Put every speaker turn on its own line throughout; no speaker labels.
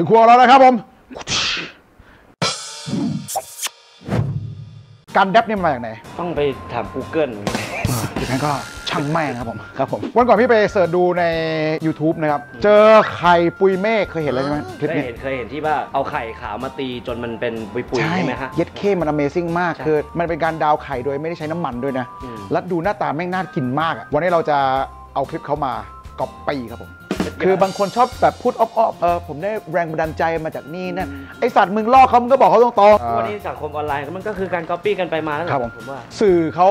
ถึงครัวแล้วนะครับผมการแดบนี่มันมาจากไหน
ต้องไปถาม Google
งั้นก็ช่างแม่งครับผมครับผมวันก่อนพี่ไปเสิร์ชดูใน YouTube นะครับ เจอไข่ปุยเมฆเคยเห็นแล้วใช่ไหมคลิป
เคย
นี้
เห็นเคยเห็นที่ว่าเอาไข่ขาวมาตีจนมันเป็นปุยๆ
ใช่
ใช่ไหมฮะ
เย็ดเข้มัน Amazing มาก
ใช่
คือมันเป็นการดาวไข่โดยไม่ได้ใช้น้ำมันด้วยนะ
อืม
แล้วดูหน้าตาแม่งน่ากินมากอะวันนี้เราจะเอาคลิปเขามาก๊อปปี้ครับผม คือบางคนชอบแบบพูดอ้อมๆเออผมได้แรงบันดาลใจมาจากนี่นะไอสัตว์มึงลอกเขามึงก็บอกเขาตรงๆ
วันนี้สังคมออนไลน์มันก็คือการก๊อปปี้กันไปมาแล้วแหละ
ครับผม
ผมว่า
สื่อเขา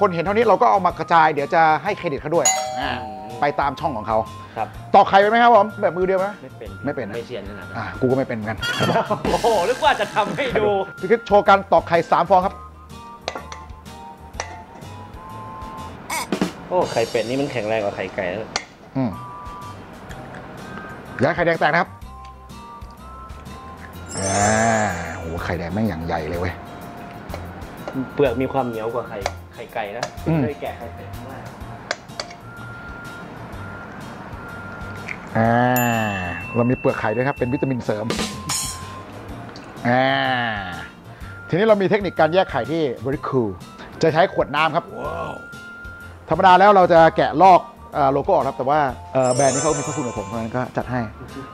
คนเห็นเท่านี้เราก็เอามากระจาย เดี๋ยวจะให้เครดิตเขาด้วย
อืม
ไปตามช่องของเขา
ครับ
ตอกไข่เป็นไหมครับผมแบบมือเดียวไหม
ไม่เป็น
ไม่เป็นนะ
ไม่เซียนขนาดนั้น
อ่ากูก็ไม่เป็นเหมือนกัน
โอ้โหนึกว่าจะทำให้ดู
พี่คิดโชว์การตอกไข่สามฟองครับ
โอ้ไข่เป็ดนี่มันแข็งแรงกว่าไข่ไก่นะ
อืมอ ย่าให้ไข่แดงแตกนะครับอ่าโหไข่แดงแม่งอย่างใหญ่เลยเว้ย
เปลือกมีความเหนียวกว่าไข่ไข่ไก่นะ
อืม
เคยแกะไข่เป็ดครั้งแรก
อ่าเรามีเปลือกไข่ด้วยครับ เป็นวิตามินเสริมอ่าทีนี้เรามีเทคนิคการแยกไข่ที่ very cool จะใช้ขวดน้ำครับ ธรรมดาแล้วเราจะแกะลอกเอ่อโลโก้ออกครับแต่ว่าเอ่อแบรนด์นี้เขามีข้อคุณกับผมเพราะฉะนั้นก็จัดให้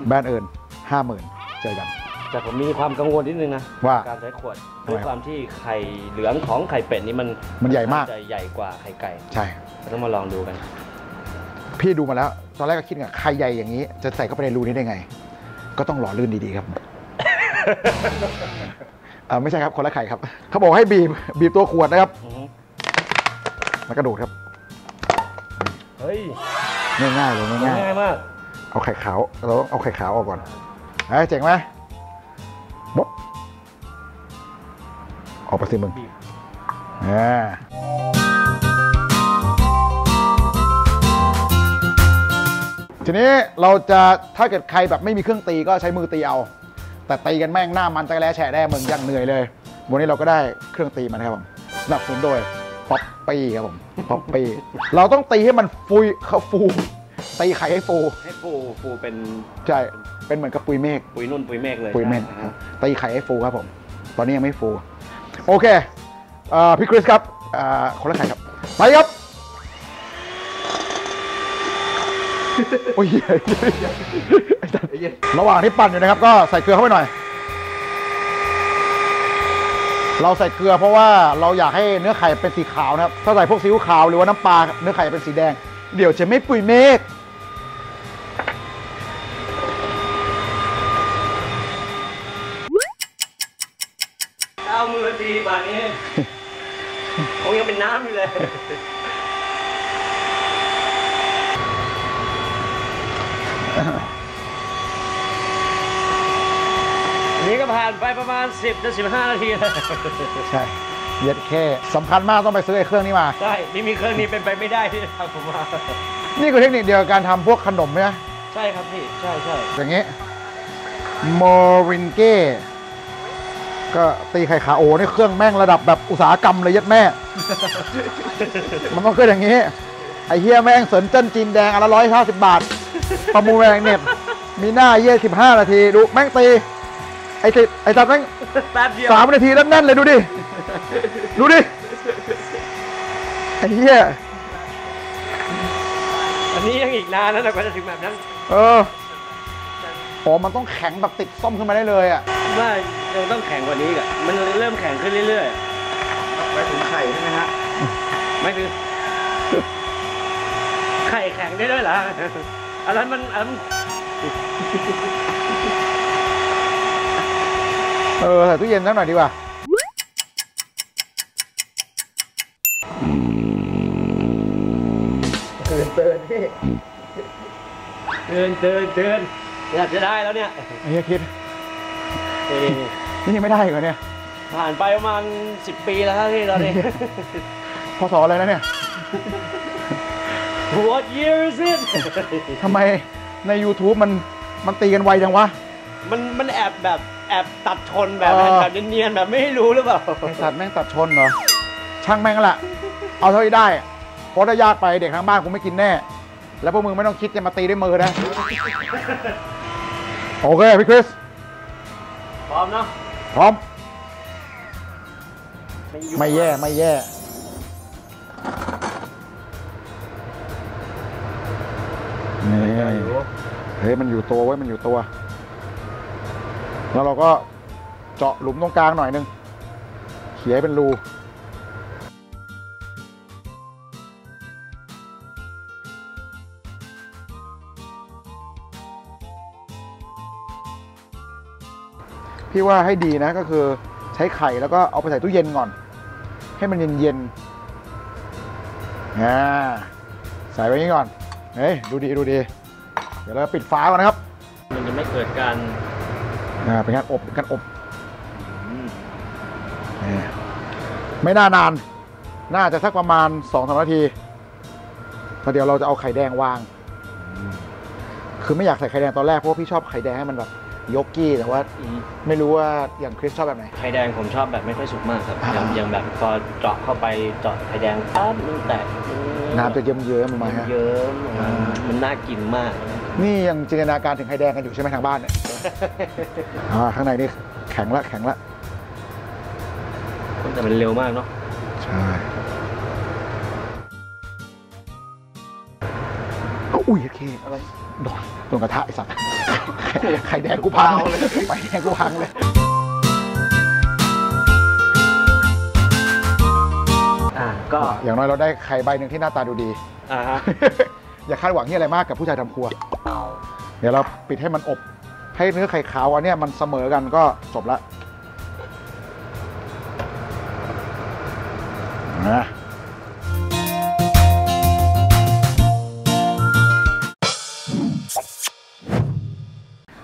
แบรนด์อื่นห้าหมื่นเจอกัน
แต่ผมมีความกังวลนิดนึงนะ
ว่า
การใช้ขวด
ทำไม
ด้วยความที่ไข่เหลืองของไข่เป็ดนี่มัน
มันใหญ่มาก
จะใหญ่กว่าไข่ไก่
ใช่
เราต้องมาลองดูกัน
พี่ดูมาแล้ว ตอนแรกก็คิดว่าไข่ใหญ่อย่างนี้ จะใส่เข้าไปในรูนี้ได้ไง ก็ต้องหล่อลื่นดีๆครับเออไม่ใช่ครับคนละไข่ครับ เขาบอกให้บีบบีบตัวขวดนะครับ
อือฮึ
แล้วกระโดดครับ
เฮ้ย
ง่ายๆเลยง่าย
ง่ายมาก
ๆเอาไข่ขาวเราต้องเอาไข่ขาวออกก่อนเอ้ยเจ๋งไหมบ๊บออกไปสิมึง
บีบ
อ่าทีนี้เราจะถ้าเกิดใครแบบไม่มีเครื่องตีก็ใช้มือตีเอา แต่ตีกันแม่งหน้ามันตะแลแฉะแด้มึงยังเหนื่อยเลย วันนี้เราก็ได้เครื่องตีมันครับผมสนับสนุนโดย ป๊อปปี้ครับผมป๊อปปี้เราต้องตีให้มันฟุยเขาฟู ตีไข่ให้ฟู
ให้ฟูฟูเป็น
ใช่ เป็นเหมือนกับปุยเมฆ
ปุยนุ่นปุยเมฆเลย
ปุยเมฆ
ใช่ครับ
ตีไข่ให้ฟูครับผม ตอนนี้ยังไม่ฟู โอเคเอ่อพี่คริสครับเอ่อคนละไข่ครับ ไปครับ โอ้ยไอ้สัสระหว่างที่ปั่นอยู่นะครับ ก็ใส่เกลือเข้าไปหน่อย เราใส่เกลือเพราะว่าเราอยากให้เนื้อไข่เป็นสีขาวนะครับ ถ้าใส่พวกซีอิ๊วขาวหรือว่าน้ำปลาเนื้อไข่เป็นสีแดง เดี๋ยวจะไม่ปุยเมฆ
เอามือตีป่านนี้คงยังเป็นน้ำอยู่เลย อันนี้ก็ ผ่านไปประมาณ 10ถึง15 นาทีแล้ว
ใช่เย็ดแค่สำคัญมากต้องไปซื้อไอ้เครื่องนี้มา
ใช่ไม่มีเครื่องนี้เป็นไปไม่ได้ที่จะทำผมว่า
นี่คือเทคนิคเดียวกับการทำพวกขนมใช่ไหม
ใช่ครับพี่ใช่ใช่
อย่างนี้โมรินเก้ก็ตีไข่ขาวโอ้นี่เครื่องแม่งระดับแบบอุตสาหกรรมเลยยัดแม่ มันต้องเกิดอย่างนี้ ไอ้เฮียแม่งเสินเจิ้นจีนแดงอันละร้อยห้าสิบบาท ประมูลแรงเน็ต มีหน้าเยี่ยสิบห้านาที ดูแม่งตี ไอ้สิไอ้ตัดแม่ง
แป๊บเดียว
สามนาทีแล้วแน่นเลยดูดิ ดูดิ ไอ้เหี้ย
อันนี้ยังอีกนานนะกว่าจะถึงแบบนั้น
เออโอ้มันต้องแข็งแบบติดส้มขึ้นมาได้เลยอะ
ว่ายังต้องแข็งกว่านี้อีกอะมันเริ่มแข็งขึ้นเรื่อยๆไปถึงไข่ใช่ไหมฮะไม่ถึงไข่แข็งได้ด้วยเหรออันนั้นมันอันนั้น
เออใส่ตู้เย็นสักหน่อยดีกว่า
เตือนเตือนพี่เตือนเตือนเตือนอยากจะได้แล้วเนี่ย
ไอ้เหี้ยคิด
นี่
นี่ยังไม่ได้อีกเหรอเนี่ย
ผ่านไปประมาณสิบปีแล้วครับพี่ตอนนี้
พศอะไรนะเนี่ย
What year is it
ทำไมใน YouTube มันมันตีกันไวจังวะ
มันมันแอบแบบ แอบตัดชนแบบ
เออ
แบบเนียนๆแบบไม่รู้หรือเปล่า
ไอสัตว์แม่งตัดชนเหรอ ช่างแม่งละเอาเท่าที่ได้เพราะถ้ายากไปเด็กทางบ้านกูไม่กินแน่ แล้วพวกมึงไม่ต้องคิดจะมาตีด้วยมือนะ โอโอเคพี่คริส
พร้อมเนาะ
พร้อม
ยุ่ง
ไม่แย่ไม่แย่ นี่
อยู่
เฮ้ยมันอยู่ตัวไว้ยมันอยู่ตัว แล้วเราก็เจาะหลุมตรงกลางหน่อยนึงเขียเป็นรูพี่ว่าให้ดีนะก็คือใช้ไข่แล้วก็เอาไปใส่ตู้เย็นก่อน ให้มันเย็นๆอ่าใส่ไว้นี้ก่อน เฮ้ย ดูดีดูดี เดี๋ยวเราปิดฝาก่อนนะครับ
มันจะไม่เกิดการ
อ่าเป็นการอบเป็นการอบนี่ไม่น่านาน น่าจะสักประมาณ2อสนาทีแล้วเดี๋ยวเราจะเอาไข่แดงวาง คือไม่อยากใส่ไข่แดงตอนแรกเพราะว่าพี่ชอบไข่แดงให้มันแบบยกกี้แต่ว่า
อืม
ไม่รู้ว่าอย่างคริสชอบแบบไหน
ไข่แดงผมชอบแบบไม่ค่อยสุกมากครับ
อ่า
อย่างอย่างแบบพอเจาะเข้าไปเจาะไข่แดงปั๊บมันแตก
น้ำจะเยิ้มๆออกมาฮะ
เยิ้มๆออกมา
อ่ามั
มันน่ากินมาก
นี่ยังจินตนาการถึงไข่แดงกันอยู่ใช่ไหมทางบ้านเนี่ยอ่าข้างในนี่แข็งละแข็งละ
แต่มันเร็วมากเนาะ
ใช่อุ้ยโอเค
อะไร
โดนโดนกระทะไอสัตว์ไข่แดงกูพังเลยไข่แดงกูพังเลย
อ่าก็
อย่างน้อยเราได้ไข่ใบหนึ่งที่หน้าตาดูดี
อ่าฮะ
อย่าคาดหวังที่อะไรมากกับผู้ชายทำครัว เดี๋ยวเราปิดให้มันอบ ให้เนื้อไข่ขาวอันนี้มันเสมอกันก็จบละนะ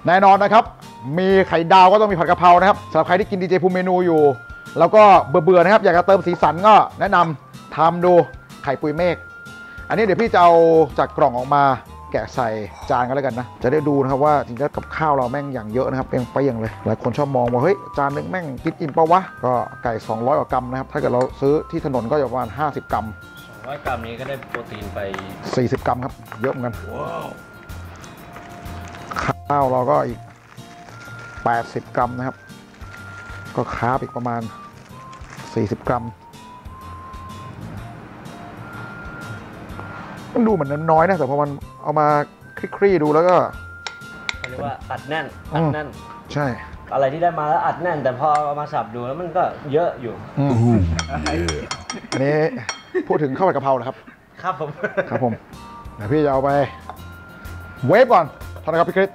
แน่นอนนะครับ มีไข่ดาวก็ต้องมีผัดกะเพรานะครับสำหรับใครที่กินดีเจภูมิเมนูอยู่ แล้วก็เบื่อๆนะครับ อยากจะเติมสีสันก็แนะนำทำดูไข่ปุยเมฆ อันนี้เดี๋ยวพี่จะเอาจากกล่องออกมา แกะใส่จานกันแล้วกันนะ จะได้ดูนะครับว่าจริงๆแล้วกับข้าวเราแม่งอย่างเยอะนะครับเปงไปอย่างเลย หลายคนชอบมองว่าเฮ้ยจานนึงแม่งกินอิ่มปะวะ ก็ไก่ 200กว่ากรัมนะครับ ถ้าเกิดเราซื้อที่ถนนก็จะประมาณ 50 กรัม
ร้อยกรัมนี้ก็ได้โปรตีนไป
40 กรัมครับ เยอะเหมือนกันข้าวเราก็อีก 80 กรัมนะครับ ก็คาร์บอีกประมาณ 40 กรัม มันดูเหมือนน้อยๆนะแต่พอมันเอามาคลี่ๆดูแล้วก็
เขาเรียกว่าอัดแน่นอัดแน่น
ใช่
อะไรที่ได้มาแล้วอัดแน่น แต่พอเอามาสับดูแล้วมันก็เยอะอยู่
อืมอันนี้พูดถึงข้าวผัดกะเพราเหรอครับ
ครับผม
ครับผมเดี๋ยวพี่จะเอาไป เวฟก่อนเท่านั้นครับพี่คริส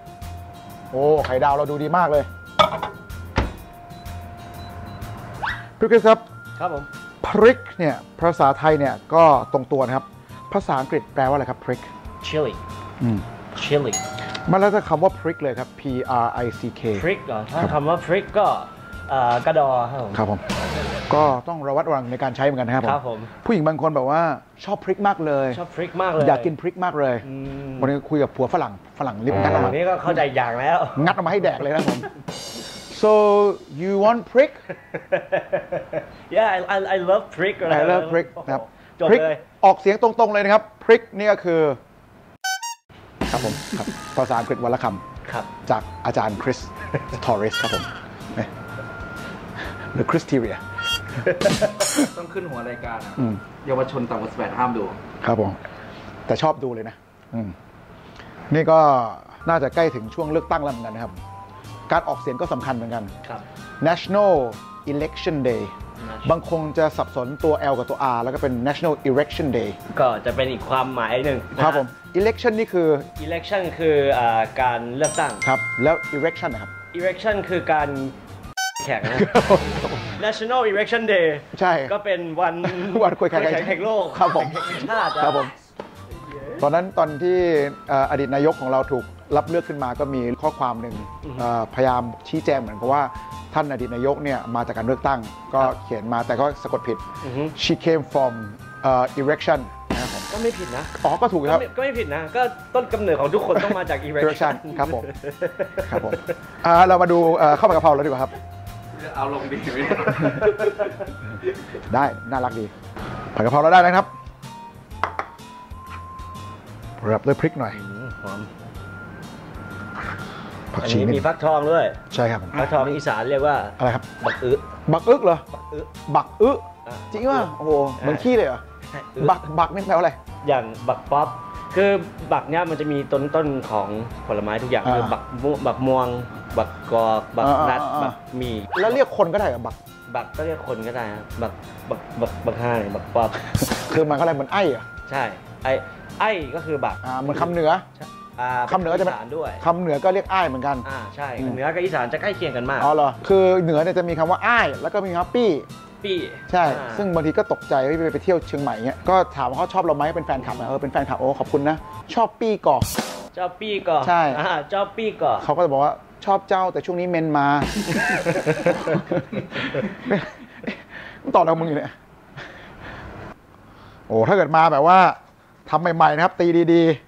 โอ้ไข่ดาวเราดูดีมากเลยพี่คริสครับ
ครับผม
พริกเนี่ยภาษาไทยเนี่ยก็ตรงตัวนะครับ ภาษาอังกฤษแปลว่าอะไรครับพริก
chili
อืม
chili
มันแล้วถ้าคำว่าพริกเลยครับ P R I C K
พริกเหรอถ้าคำว่าพริกก็เอ่อกระดอครับผม
ครับผม ก็ต้องระวัดระวังในการใช้เหมือนกันนะครับ
ครับผม
ผู้หญิงบางคนแบบว่าชอบพริกมากเลย
ชอบพริกมากเลย
อยากกินพริกมากเลย
อืม
วันนี้คุยกับผัวฝรั่งฝรั่งรีบงัดออก
อั
มาน
นี้ก็เข้าใจอย่างแล้ว
งัดออกมาให้แดกเลยนะผม so you want prick
yeah I I I love พริก
I love prick นะครับ
จบ
พริก
เลย
ออกเสียงตรงๆเลยนะครับ พริกนี่ก็คือ ครับผมครับภาษาอังกฤษวันละค
ครับำ
จากอาจารย์คริสทอริสครับผมเนี่ยหรือคริสทีเรีย
ต้องขึ้นหัวรายการอะ
อืม
เยาวชนต่ำกว่า18ห้ามดู
ครับผม แต่ชอบดูเลยนะ อืม นี่ก็น่าจะใกล้ถึงช่วงเลือกตั้งแล้วเหมือนกันนะครับ การออกเสียงก็สำคัญเหมือนกัน
ครับ
National Election Day บางคงจะสับสนตัว L กับตัว R แล้วก็เป็น National Erection Day
ก็จะเป็นอีกความหมายหนึ่งนะฮะ
ครับผม Election นี่คือ
election คืออ่าการเลือกตั้ง
ครับ แล้ว Erection นะครับ
election คือการแข่งนะ National Election Day
ใช่
ก็เป็นวัน
วันคุยแข่ง
แข่งโลก
ครับผม
แข่งชาติอะ
ครับผมตอนนั้นตอนที่เอ่ออดีตนายกของเราถูกรับเลือกขึ้นมาก็มีข้อความหนึ่งเอ่อพยายามชี้แจงเหมือนกับว่า ท่านอดีตนายกเนี่ยมาจากการเลือกตั้ง ก็เขียนมาแต่ก็สะกดผิด
อือฮึ
she came from uh, erection นะครับผม
ก็ไม่ผิดนะ
อ๋อก็ถูก
ก็
ครับ
ไม่ก็ไม่ผิดนะ ก็ต้นกำเนิดของทุกคนต้องมาจาก
erection
erection
ครับผมครับผมอ่าเรามาดูเอ่อข้าวผัดกะเพราเราดีกว่าครับ
เอาลงดีไหม
ได้ น่ารักดี ผัดกะเพราเราได้นะครับรับด้วยพริกหน่อย
อืมหอม
ผัก
อัน
ชี
นี้
นี่
มีฟักทองด้วย
ใช่ครับผม
ฟักทองอีสานเรียกว่า
อะไรครับ
บักอึ
บักอึกเหรอ
บักอึ
บักอึ
อะ
จริงป่ะโอ้โหเหมือนขี้เลยเหรอ
อึ
บักบักนี่แปลว่าอะไร
อย่างบักป๊อปคือบักเนี่ยมันจะมีต้นต้นของผลไม้ทุกอย่าง
อ่า
คือบักม่วงบักม่วง บักกอก บัก
อ่าอ่า
นัด
อ่า
บักหมี
แล้วเรียกคนก็ได้เหรอบัก
บักก็เรียกคนก็ได้ครับบักบักบักบักห้าเนี่ยบักป๊อป
คือมันก็อะไรเหมือนไอ้เหรอ
ใช่ไอ้ไอ้ก็คือบัก
อ่าเหมือนคำเหนือ
อ่า
คำเหนือก็จะเป็น
อีสานด้วย
คำเหนือก็เรียกอ้ายเหมือนกัน
อ่าใช่
อืม
เหนือกับอีสานจะใกล้เคียงกันมาก
อ๋อเหรอคือเหนือเนี่ยจะมีคำว่าอ้าย แล้วก็มีคำว่าปี้
ปี้
ใช่
อ่า
ซึ่งบางทีก็ตกใจว่าไปไปเที่ยวเชียงใหม่เงี้ย ก็ถามว่าเขาชอบเราไหมเป็นแฟนคลับนะเออ เป็นแฟนคลับ โอ้ ขอบคุณนะ ชอบปี้ก่อ
เจ้าปี้ก่อน
ใช่
อ่าเจ้าปี้ก่อน
เขาก็จะบอกว่าชอบเจ้าแต่ช่วงนี้เมนมามึงต่อแล้วมึงอยู่เนี่ย โอ้ ถ้าเกิดมาแบบว่าทำใหม่ๆนะครับ ตีดีๆ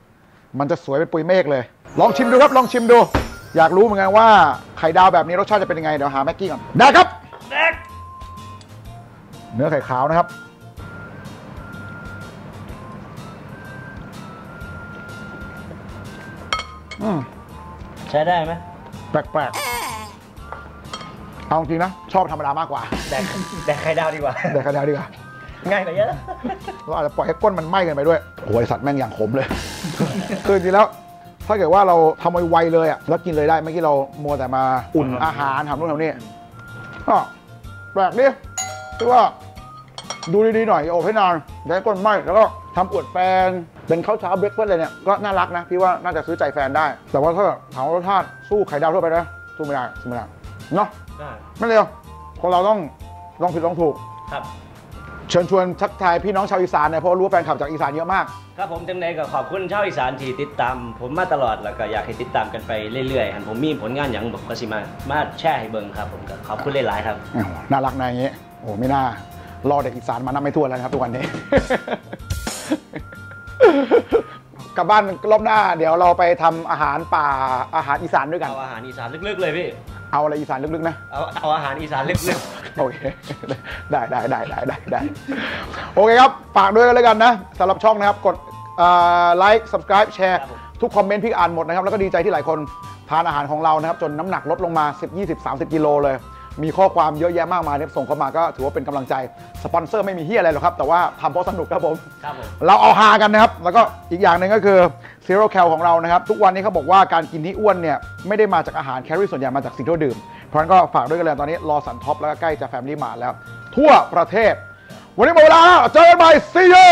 มันจะสวยเป็นปุยเมฆเลย ลองชิมดูครับลองชิมดู อยากรู้เหมือนกันว่าไข่ดาวแบบนี้รสชาติจะเป็นยังไงเดี๋ยวหาแม็กกี้ก่อนได้ครับ
แอ๊ก
เนื้อไข่ขาวนะครับอืม
ใช้ได้ไหม
แปลกๆเอาจริงนะชอบธรรมดามากกว่า
แดกแดกไข่ดาวดีกว่า
แต่ไข่ดาวดีกว่า
ง่ายกว่าเยอะ
เราอาจจะปล่อยให้ก้นมันไหม้กันไปด้วยโอ้ยสัตว์แม่งอย่างขมเลย คือจริงๆแล้วถ้าเกิดว่าเราทำไวๆเลยอะแล้วกินเลยได้เมื่อกี้เรามัวแต่มาอุ่นอาหารทำนู่นทำนี่ก็แปลกดิคือว่าดูดีๆหน่อยอย่าอบให้นานอย่าให้ก้นไหม้แล้วก็ทำอวดแฟนเป็นข้าวเช้าเบรกเฟาสต์เลยเนี่ยก็น่ารักนะพี่ว่าน่าจะซื้อใจแฟนได้ แต่ว่าถ้าถามว่ารสชาติสู้ไข่ดาวทั่วไปนะสู้ไม่ได้สู้ไม่ได้เนาะ
ได้
ไม่เร็วคนเราต้องลองผิดลองถูก
ครับ
เชิญชวนทักทายพี่น้องชาวอีสานเนี่ยเพราะรู้ว่าแฟนคลับจากอีสานเยอะมาก
ครับผมจังใดก็ขอบคุณชาวอีสานที่ติดตาม ผมมาตลอดแล้วก็อยากให้ติดตามกันไปเรื่อยๆอันผมมีผลงานอย่างบอกก็สิมามาแชร์ให้เบิ่งครับผมก็ขอบคุณหลายๆครับ
อ้าวน่ารักนะอย่างเงี้ยโอ้ไม่น่ารอเด็กอีสานมานับไม่ถ้วนแล้วนะครับทุกวันนี้ กลับบ้านรอบหน้า เดี๋ยวเราไปทำอาหารป่าอาหารอีสานด้วยกัน
เอาอาหารอีสานลึกๆเลยพี่
เอาอะไรอีสานลึกๆนะ
เอาเอาอาหารอีสานลึก
โอเค ได้ได้ได้ได้ได้ได้โอเคครับ ฝากด้วยกันแล้วกันนะสำหรับช่องนะครับ กดไลค์ subscribe แชร์ ทุกคอมเมนต์พี่อ่านหมดนะครับ แล้วก็ดีใจที่หลายคนทานอาหารของเรานะครับ จนน้ำหนักลดลงมา 10 20 30 กิโลเลย มีข้อความเยอะแยะมากมายเนี่ยส่งเข้ามาก็ถือว่าเป็นกำลังใจสปอนเซอร์ไม่มีเฮียอะไรหรอกครับ แต่ว่าทำเพราะสนุกครับผม
ๆครับผม
เราเอาฮากันนะครับ แล้วก็อีกอย่างหนึ่งก็คือ Zero Cal ของเรานะครับ ทุกวันนี้เขาบอกว่าการกินที่อ้วนเนี่ย ไม่ได้มาจากอาหารแคลอรี่ส่วนใหญ่มาจากสิ่งที่เราดื่ม เพราะฉะนั้นก็ฝากด้วยกันเลยตอนนี้รอสันท็อปแล้วก็ใกล้จะแฟมิลี่มาแล้ว ทั่วประเทศ วันนี้หมดเวลาแล้วเจอกันใหม่ see you